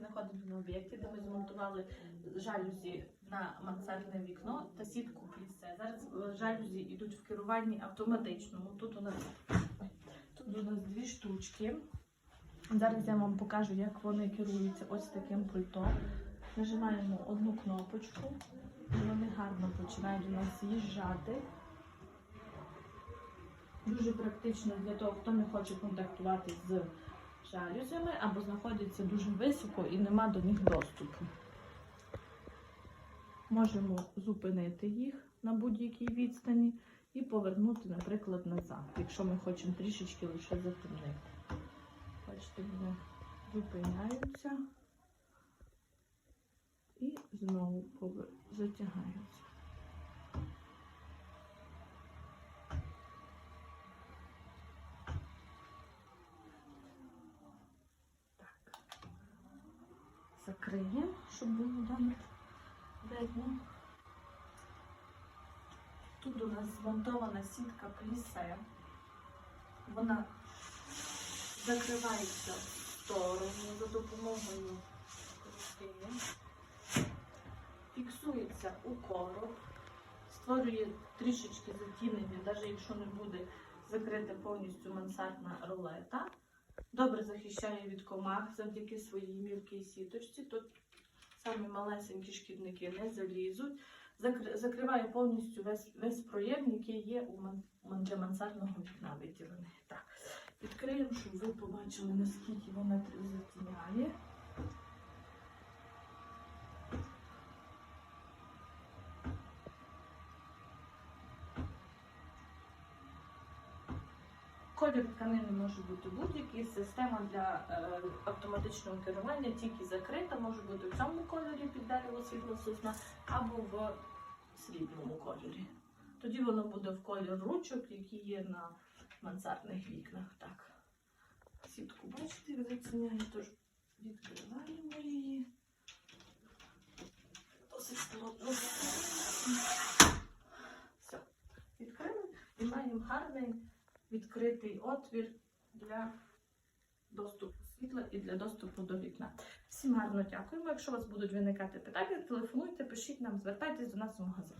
знаходимося на об'єкті, де ми змонтували жалюзі на мансардне вікно та сітку плісе. Зараз е, жалюзі йдуть в керуванні автоматичному. Тут у нас тут у нас дві штучки. Зараз я вам покажу, як вони керуються ось таким пультом. Нажимаємо одну кнопочку, і вони гарно починають у нас з'їжджати. Дуже практично для того, хто не хоче контактувати з жалюзями або знаходиться дуже високо і нема до них доступу. Можемо зупинити їх на будь-якій відстані і повернути, наприклад, назад, якщо ми хочемо трішечки лише затемнити. Бачите, вони зупиняються і знову повер- затягаються. Так. Закриємо, щоб було добре видно. Тут у нас змонтована сітка плісе. Вона закривається в сторону за допомогою крутини, фіксується у короб, створює трішечки затінення, навіть якщо не буде закрита повністю мансардна рулета. Добре захищає від комах завдяки своїй мілкій сіточці. Тут самі малесенькі шкідники не залізуть. Закриває повністю весь, весь проєм, який є у для мансардного вікна виділений. Так. Відкриємо, щоб ви побачили, наскільки вона затіняє. Колір тканини може бути будь-який. Система для е, автоматичного керування тільки закрита, може бути в цьому кольорі під дерево світло сосна або в срібному кольорі. Тоді воно буде в колір ручок, які є на мансардних вікнах. Так. Сітку бачите, заціняє, тож відкриваємо її. Досить складно. Все, відкрили і маємо гарний відкритий отвір для доступу світла і для доступу до вікна. Всім гарно дякуємо. Якщо у вас будуть виникати питання, телефонуйте, пишіть нам, звертайтесь до нас у магазин.